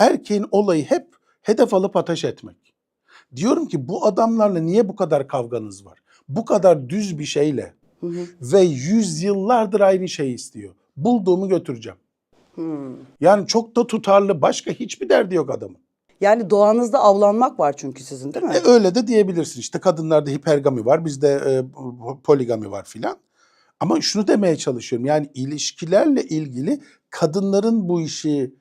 Erkeğin olayı hep hedef alıp ateş etmek. Diyorum ki bu adamlarla niye bu kadar kavganız var? Bu kadar düz bir şeyle Hı hı. ve yüzyıllardır aynı şeyi istiyor. Bulduğumu götüreceğim. Hmm. Yani çok da tutarlı başka hiçbir derdi yok adamın. Yani doğanızda avlanmak var çünkü sizin değil mi? E, öyle de diyebilirsin. İşte kadınlarda hipergami var, bizde e, poligami var filan. Ama şunu demeye çalışıyorum. Yani ilişkilerle ilgili kadınların bu işi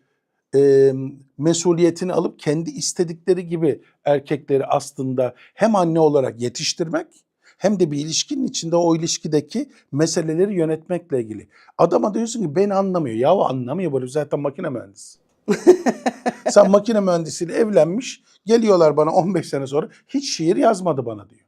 e, mesuliyetini alıp kendi istedikleri gibi erkekleri aslında hem anne olarak yetiştirmek hem de bir ilişkinin içinde o ilişkideki meseleleri yönetmekle ilgili. Adama diyorsun ki beni anlamıyor. Yahu anlamıyor böyle zaten makine mühendisi. Sen makine mühendisiyle evlenmiş, geliyorlar bana 15 sene sonra hiç şiir yazmadı bana diyor.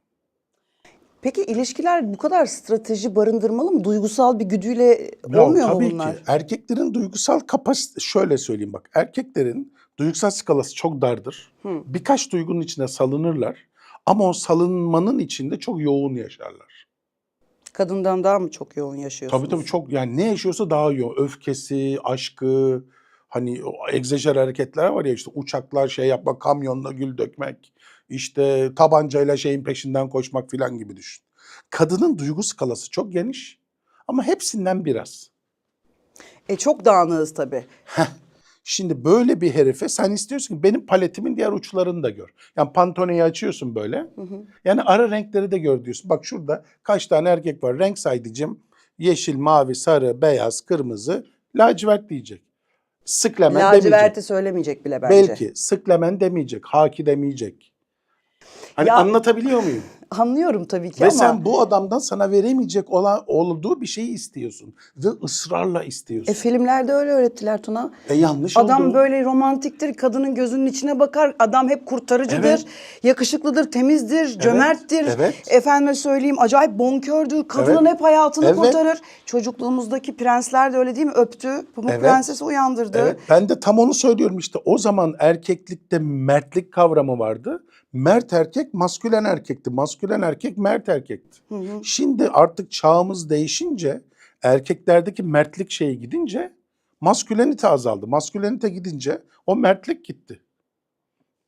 Peki ilişkiler bu kadar strateji barındırmalı mı? Duygusal bir güdüyle Ya olmuyor mu tabii bunlar? ki erkeklerin duygusal kapasite şöyle söyleyeyim bak erkeklerin duygusal skalası çok dardır. Hı. Birkaç duygunun içine salınırlar ama o salınmanın içinde çok yoğun yaşarlar. Kadından daha mı çok yoğun yaşıyorsunuz? Tabii tabii çok yani ne yaşıyorsa daha yoğun. Öfkesi, aşkı, hani egzajer hareketler var ya işte uçaklar şey yapmak, kamyonla gül dökmek, işte tabancayla şeyin peşinden koşmak filan gibi düşün. Kadının duygu skalası çok geniş ama hepsinden biraz. E çok dağınığız tabii. Şimdi böyle bir herife sen istiyorsun ki benim paletimin diğer uçlarını da gör. Yani Pantone'yi açıyorsun böyle. Hı hı. Yani ara renkleri de gör diyorsun. Bak şurada kaç tane erkek var. Renk saydıcım yeşil, mavi, sarı, beyaz, kırmızı, lacivert diyecek. Sıklemen demeyecek. Laciverti söylemeyecek bile bence. Belki sıklemen demeyecek, haki demeyecek. Hani Ya- anlatabiliyor muyum? Anlıyorum tabii ki Ve ama sen bu adamdan sana veremeyecek olan olduğu bir şeyi istiyorsun ve ısrarla istiyorsun. e, filmlerde öyle öğrettiler Tuna. E, yanlış Adam oldu. böyle romantiktir, kadının gözünün içine bakar. Adam hep kurtarıcıdır, Evet. yakışıklıdır, temizdir, cömerttir. evet. Efendime söyleyeyim acayip bonkördür. Kadının Evet. hep hayatını Evet. kurtarır. Çocukluğumuzdaki prensler de öyle değil mi? Öptü. Pamuk Evet. Prensesi uyandırdı. Evet, ben de tam onu söylüyorum işte. O zaman erkeklikte mertlik kavramı vardı. Mert erkek maskülen erkekti. Maskülen erkek mert erkekti. Hı hı. Şimdi artık çağımız değişince erkeklerdeki mertlik şeyi gidince maskülenite azaldı. Maskülenite gidince o mertlik gitti.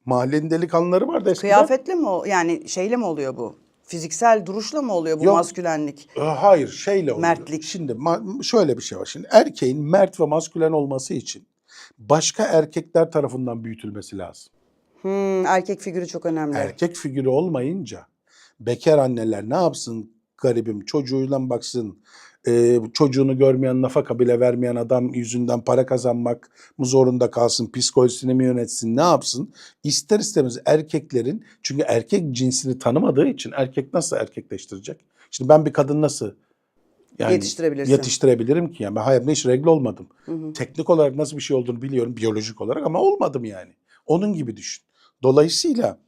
Mahallenin delikanlıları vardı eskiden. Kıyafetle mi o? Yani şeyle mi oluyor bu? Fiziksel duruşla mı oluyor bu Yok. maskülenlik? E, Hayır şeyle oluyor. Mertlik. Şimdi şöyle bir şey var. Şimdi erkeğin mert ve maskülen olması için başka erkekler tarafından büyütülmesi lazım. Hmm, erkek figürü çok önemli. Erkek figürü olmayınca bekar anneler ne yapsın garibim çocuğuyla baksın Ee, çocuğunu görmeyen nafaka bile vermeyen adam yüzünden para kazanmak mı zorunda kalsın psikolojisini mi yönetsin ne yapsın İster istemez erkeklerin çünkü erkek cinsini tanımadığı için erkek nasıl erkekleştirecek şimdi ben bir kadın nasıl Yetiştirebilirsin. yetiştirebilirim ki yani ben hayatımda hiç regle olmadım Hı hı. teknik olarak nasıl bir şey olduğunu biliyorum biyolojik olarak ama olmadım yani. Onun gibi düşün. Dolayısıyla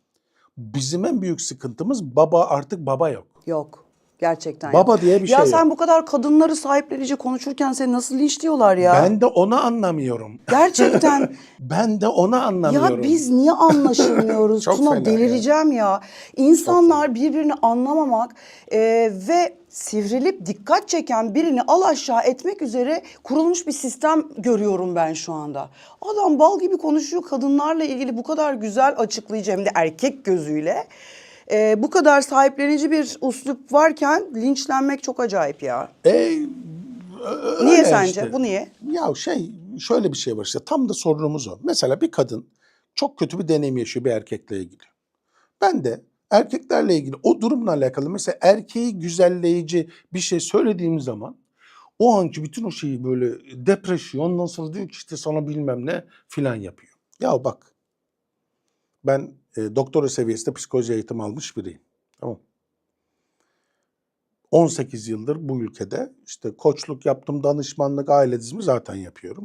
bizim en büyük sıkıntımız baba artık baba yok. Yok. Gerçekten Baba yok. diye bir ya şey sen yok. bu kadar kadınları sahiplenici konuşurken seni nasıl linçliyorlar ya? Ben de onu anlamıyorum. Gerçekten. Ben de onu anlamıyorum. ya biz niye anlaşılmıyoruz? Çok Tuna delireceğim ya. İnsanlar birbirini anlamamak e, ve sivrilip dikkat çeken birini al aşağı etmek üzere kurulmuş bir sistem görüyorum ben şu anda. Adam bal gibi konuşuyor kadınlarla ilgili bu kadar güzel açıklayıcı hem de erkek gözüyle. E, bu kadar sahiplenici bir uslup varken linçlenmek çok acayip ya. E, Niye sence? işte. Bu niye? Ya şey şöyle bir şey var işte tam da sorunumuz o. Mesela bir kadın çok kötü bir deneyim yaşıyor bir erkekle ilgili. Ben de erkeklerle ilgili o durumla alakalı mesela erkeği güzelleyici bir şey söylediğim zaman o anki bütün o şeyi böyle depresyon ondan sonra diyor ki işte sana bilmem ne filan yapıyor. Ya bak ben e, doktora seviyesinde psikoloji eğitimi almış biriyim. Tamam. 18 yıldır bu ülkede işte koçluk yaptım, danışmanlık, aile dizimi zaten yapıyorum.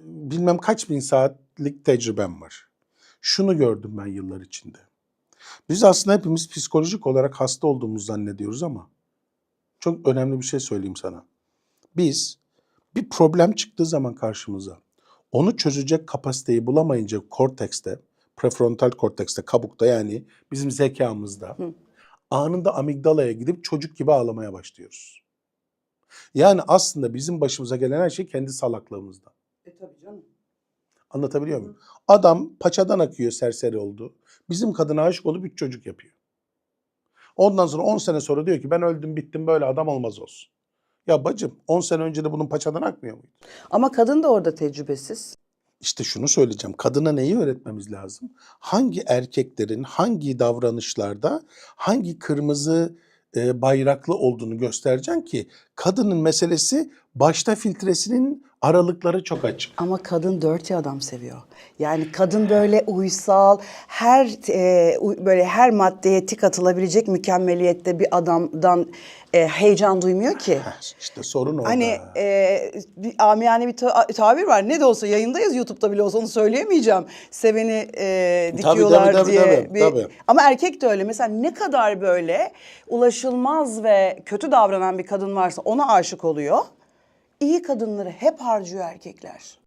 Bilmem kaç bin saatlik tecrübem var. Şunu gördüm ben yıllar içinde. Biz aslında hepimiz psikolojik olarak hasta olduğumuzu zannediyoruz ama çok önemli bir şey söyleyeyim sana. Biz bir problem çıktığı zaman karşımıza onu çözecek kapasiteyi bulamayınca kortekste, prefrontal kortekste, kabukta yani bizim zekamızda Hı. anında amigdalaya gidip çocuk gibi ağlamaya başlıyoruz. Yani aslında bizim başımıza gelen her şey kendi salaklığımızdan. E tabii canım. Anlatabiliyor muyum? Adam paçadan akıyor serseri oldu. Bizim kadına aşık olup üç çocuk yapıyor. Ondan sonra 10 sene sonra diyor ki ben öldüm bittim böyle adam olmaz olsun. Ya bacım 10 sene önce de bunun paçadan akmıyor muydu? Ama kadın da orada tecrübesiz. İşte şunu söyleyeceğim. Kadına neyi öğretmemiz lazım? Hangi erkeklerin hangi davranışlarda hangi kırmızı e, bayraklı olduğunu göstereceksin ki kadının meselesi başta filtresinin aralıkları çok açık. Ama kadın dörtü adam seviyor. Yani kadın böyle uysal, her e, böyle her maddeye tik atılabilecek mükemmeliyette bir adamdan e, heyecan duymuyor ki. İşte sorun orada. Hani e, bir amiyane bir ta- tabir var. Ne de olsa yayındayız YouTube'da bile olsa onu söyleyemeyeceğim. Seveni e, Tabii, dikiyorlar tabii, tabii, diye. tabii, bir- tabii. Ama erkek de öyle. Mesela ne kadar böyle ulaşılmaz ve kötü davranan bir kadın varsa ona aşık oluyor. İyi kadınları hep harcıyor erkekler.